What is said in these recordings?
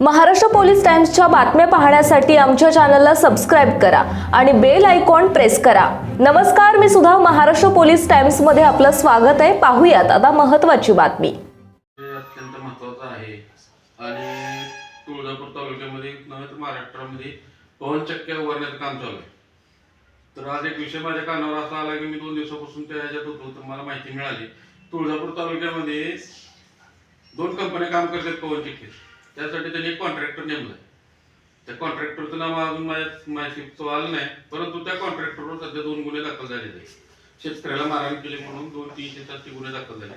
Maharashtra police टाइम्सच्या बातम्या पाहण्यासाठी आमच्या चॅनलला सबस्क्राईब करा आणि बेल आयकॉन प्रेस करा. नमस्कार मी सुद्धा महाराष्ट्र पोलीस टाइम्समध्ये आपलं स्वागत आहे. पाहूयात आता महत्वाची बातमी. अत्यंत महत्वाचं आहे. आणि तुळजापूर तालुक्यामध्ये नव्हे तर महाराष्ट्रामध्ये पवन चक्क्या उभारण्याचं काम चालू आहे. तर आज एक विषय माझ्या कानावर असा आला की मी दोन दिवसापासून त्या ह्याच्यात होतो तर मला माहिती मिळाली. तुळजापूर तालुक्यामध्ये दोन कंपन्या काम करतात पवन पवनचक्की. त्यासाठी त्यांनी एक कॉन्ट्रॅक्टर नेमलाय त्या कॉन्ट्रॅक्टरचं नाव अजून माझ्या माहिती आलं नाही. परंतु त्या कॉन्ट्रॅक्टरवर सध्या दोन गुन्हे दाखल झालेले आहेत. शेतकऱ्याला मारहाण केली म्हणून दोन तीनशे सातशे गुन्हे दाखल झाले.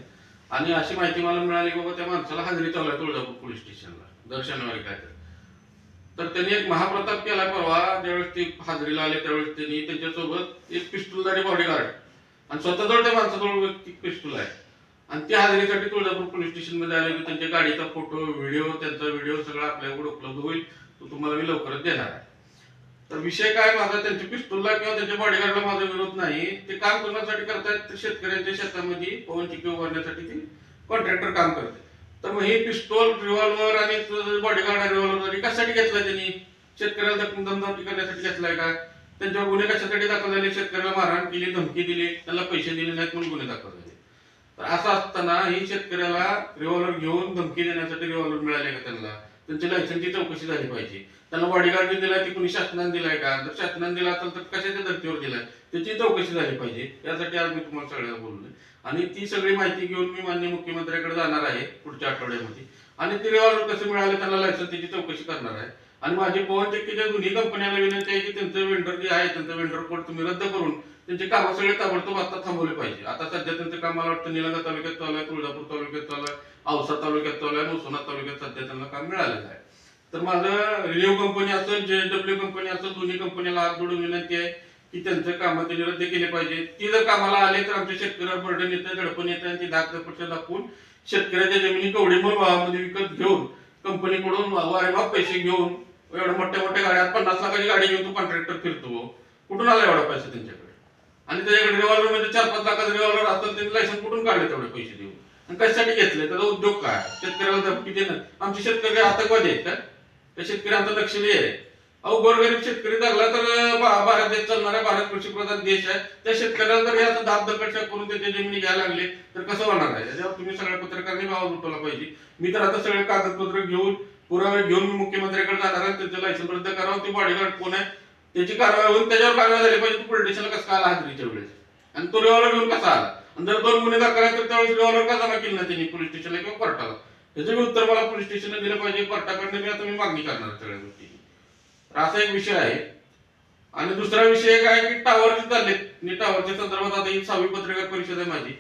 आणि अशी माहिती मला मिळाली बाबा त्या माणसाला हजेरी चालू आहे तुळजापूर पोलीस स्टेशनला. दर शनिवारी काय तर. तर त्यांनी एक महाप्रताप केला परवा ज्यावेळेस ते हाजरीला आले त्यावेळेस त्यांनी त्यांच्यासोबत एक पिस्टलदारी बॉडीगार्ड आणि स्वतःजवळ त्या माणसाजवळ व्यक्ती पिस्टूल आहे. आणि त्या हजेरीसाठी तुळजापूर पोलीस स्टेशनमध्ये आले की त्यांच्या गाडीचा फोटो व्हिडिओ त्यांचा व्हिडिओ सगळा आपल्याकडे उपलब्ध होईल. तो तुम्हाला मी लवकरच देणार आहे. तर विषय काय माझा त्यांच्या पिस्तूलला किंवा त्यांच्या बॉडीगार्डला माझा विरोध नाही. ते काम करण्यासाठी करतायत? ते शेतकऱ्यांच्या शेतामध्ये पवन चिकी उभारण्यासाठी ते कॉन्ट्रॅक्टर काम करते. तर मग हे पिस्तोल रिव्हॉल्वर आणि बॉडीगार्ड रिव्हॉल्वर कशासाठी घेतलाय त्यांनी? शेतकऱ्याला जखम दमदाटी करण्यासाठी घेतलाय का? त्यांच्यावर गुन्हे कशासाठी दाखल झाले? शेतकऱ्याला मारहाण केली धमकी दिली त्यांना पैसे दिले नाहीत म्हणून गुन्हे दाखल तर असं असताना ही शेतकऱ्याला रिव्हॉल्वर घेऊन धमकी देण्यासाठी रिव्हॉल्वर मिळाले का त्यांना? त्यांची लायसनची चौकशी झाली पाहिजे. त्यांना बॉडीगार्ड दिलाय ती कुणी शासनाने दिलाय का? जर शासनाने दिला असेल तर कशाच्या धर्तीवर दिलाय? त्याची चौकशी झाली पाहिजे. यासाठी आज मी तुम्हाला सगळ्यांना बोललोय आणि ती सगळी माहिती घेऊन मी मान्य मुख्यमंत्र्यांकडे जाणार आहे पुढच्या आठवड्यामध्ये. आणि ते रिव्हॉल्वर कसे मिळाले त्यांना लायसन त्याची चौकशी करणार आहे. आणि माझी पवन ज्या दोन्ही कंपन्याला विनंती आहे की त्यांचं वेंडर जे आहे त्यांचं वेंडर कोड तुम्ही रद्द करून त्यांचे कामं सगळे ताबडतोब आता थांबवले पाहिजे. आता सध्या त्यांचं काम मला वाटतं निलंगा तालुक्यात चालू आहे तुळजापूर तालुक्यात चालू आहे औसा तालुक्यात चालू आहे मुसोना तालुक्यात सध्या त्यांना काम मिळालेलं आहे. तर माझं रिव्ह्यू कंपनी असेल जे डब्ल्यू कंपनी असेल दोन्ही कंपनीला हात जोडून विनंती आहे की त्यांचं कामं त्यांनी रद्द केले पाहिजे. ती जर कामाला आले तर आमच्या शेतकऱ्यावर बर्डन येतं दडपण येतं आणि ती धाक दपट दाखवून शेतकऱ्याच्या जमिनी कवडीमोल भावामध्ये विकत घेऊन कंपनीकडून वारेमाप पैसे घेऊन एवढ्या मोठ्या मोठ्या गाड्या पन्नास लाखाची गाडी घेऊन तू कॉन्ट्रॅक्टर फिरतो हो. कुठून आला एवढा पैसा त्यांच्याकडे? आणि त्याच्याकडे रिव्हॉल्वर म्हणजे चार पाच लाखाचं रिव्हॉल्वर असेल त्यांनी लायसन कुठून काढले तेवढे पैसे देऊन? आणि कशासाठी घेतले त्याचा उद्योग काय? शेतकऱ्याला धमकी देणं. आमचे शेतकरी आतंकवादी आहेत का त्या शेतकऱ्यांचं लक्ष नाही आहे. अहो गोरगरीब शेतकरी धरला तर भारत देश चालणारा भारत कृषी प्रधान देश आहे. त्या शेतकऱ्याला जर याचा दाब दकटशा करून त्याच्या जमिनी घ्यायला लागले तर कसं होणार आहे? त्याच्यावर तुम्ही सगळ्या पत्रकारांनी आवाज उठवला पाहिजे. मी तर आता सगळे कागदपत्र घेऊन पुरावे घेऊन मी मुख्यमंत्र्याकडे जाणार आहे. त्याचं लायसन रद्द करावं. ते बॉडीगार्ड कोण आहे? त्याची कारवाई होऊन त्याच्यावर कारवाई झाली पाहिजे. पोलीस स्टेशनला कसा आला हाजरीच्या वेळेस आणि तो रिव्हॉल्वर घेऊन कसा आला? आणि जर दोन गुन्हे दाखल आहेत तर त्यावेळेस रिव्हॉल्वर का जमा केली ना त्यांनी? पोलीस स्टेशनला किंवा कोर्टाला त्याचं मी उत्तर मला पोलीस स्टेशनला दिलं पाहिजे. कोर्टाकडनं मी आता मी मागणी करणार सगळ्या गोष्टी. असा एक विषय आहे. आणि दुसरा विषय काय की टावर चालले मी टावरच्या संदर्भात आता ही सहावी पत्रकार परिषद आहे माझी.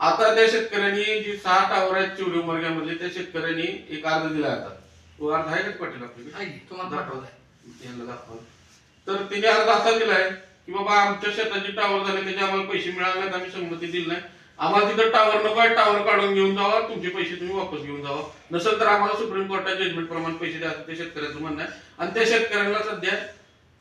आता त्या शेतकऱ्यांनी जी सहा टावर आहेत चिवडी उमरग्यामधले त्या शेतकऱ्यांनी एक अर्ज दिला आता. तो अर्ज आहे का पाटील. तर तिने अर्ज असा दिलाय की बाबा आमच्या शेताचे टावर झाले त्याचे आम्हाला पैसे मिळाले नाहीत आम्ही संमती दिली नाही. आम्हाला तिथं टावर नको आहे टावर काढून घेऊन जावा तुमचे पैसे तुम्ही वापस घेऊन जावा. नसेल तर आम्हाला सुप्रीम कोर्टाच्या जजमेंट प्रमाणे पैसे द्या ते शेतकऱ्याचं म्हणणं आहे. आणि त्या शेतकऱ्यांना सध्या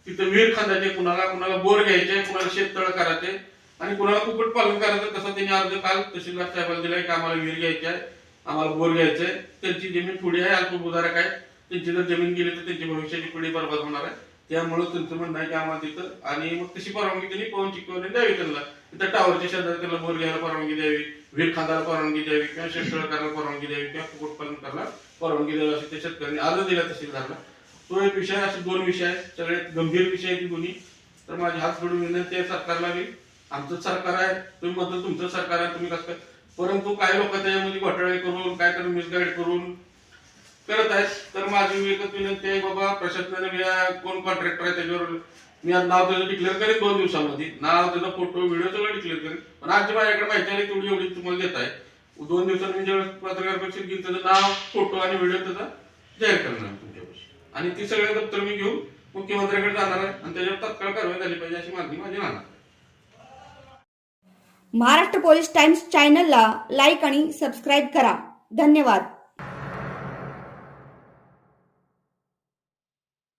तिथं विहीर खांदायचे कुणाला कुणाला बोर घ्यायचे कुणाला शेततळ करायचे. आणि कुणाला कुक्कुट पालन करायचं तसं त्यांनी अर्ज काल तहसीलदार साहेबांना दिलाय की आम्हाला विहीर घ्यायची आहे आम्हाला बोर घ्यायचंय त्यांची जमीन थोडी आहे अल्पभूधारक आहे. त्यांची जर जमीन गेली तर त्यांची भविष्याची पिढी बरबाद होणार आहे. त्यामुळे तुमचं म्हणणं आहे की आम्हाला तिथं आणि मग तशी परवानगी त्यांनी पवन चिकवणे द्यावी त्यांना. तिथं टावरच्या शेजारी त्यांना बोर घ्यायला परवानगी द्यावी वीर खांदायला परवानगी द्यावी किंवा शेतकऱ्याला करायला परवानगी द्यावी किंवा कुक्कुटपालन करायला परवानगी द्यावी असे त्या शेतकऱ्यांनी अर्ज दिला तहसीलदारला तो एक विषय असे दोन विषय आहेत. सगळे गंभीर विषय आहेत ही दोन्ही. तर माझ्या हात जोडून विनंती आहे सरकारला मी आमचं सरकार आहे तुम्ही म्हणतो तुमचं सरकार आहे तुम्ही कसं परंतु काही लोक त्याच्यामध्ये घोटाळे करून काय करून मिसगाईड करून करत आहेत. तर माझी एकच विनंती आहे बाबा प्रशासनाने कोण कॉन्ट्रॅक्टर आहे त्याच्यावर मी आज नाव त्याचं डिक्लेअर करेन दोन दिवसामध्ये. नाव त्याचा फोटो व्हिडिओ सगळं डिक्लेअर करेन. पण आज माझ्याकडे माहिती आली तेवढी एवढी तुम्हाला देत आहे. दोन दिवसांनी मी पत्रकार परिषद घेईल त्याचं नाव फोटो आणि व्हिडिओ त्याचा जाहीर करणार तुमच्यापाशी. आणि ती सगळे दप्तर मी घेऊन मुख्यमंत्र्याकडे जाणार आहे आणि त्याच्यावर तत्काळ कारवाई झाली पाहिजे अशी मागणी माझी राहणार महाराष्ट्र पोलीस टाइम्स चॅनलला लाईक आणि सबस्क्राईब करा. धन्यवाद.